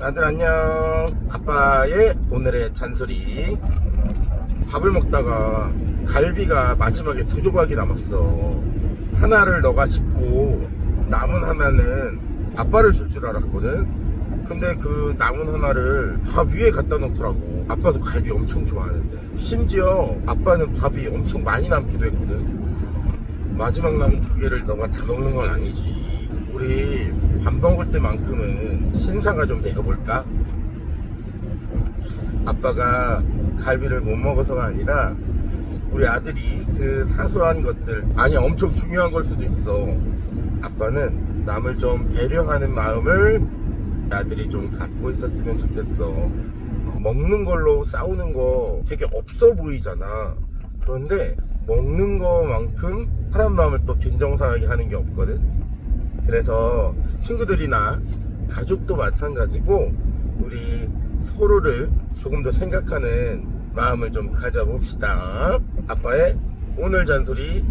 아들 안녕. 아빠의 오늘의 잔소리. 밥을 먹다가 갈비가 마지막에 두 조각이 남았어. 하나를 너가 집고 남은 하나는 아빠를 줄 줄 알았거든. 근데 그 남은 하나를 밥 위에 갖다 놓더라고. 아빠도 갈비 엄청 좋아하는데. 심지어 아빠는 밥이 엄청 많이 남기도 했거든. 마지막 남은 두 개를 너가 다 먹는 건 아니지. 밥 먹을 때만큼은 신사가 좀 되어볼까? 아빠가 갈비를 못 먹어서가 아니라 우리 아들이 그 사소한 것들 아니 엄청 중요한 걸 수도 있어. 아빠는 남을 좀 배려하는 마음을 아들이 좀 갖고 있었으면 좋겠어. 먹는 걸로 싸우는 거 되게 없어 보이잖아. 그런데 먹는 거만큼 사람 마음을 또 빈정상하게 하는 게 없거든. 그래서 친구들이나 가족도 마찬가지고 우리 서로를 조금 더 생각하는 마음을 좀 가져봅시다. 아빠의 오늘 잔소리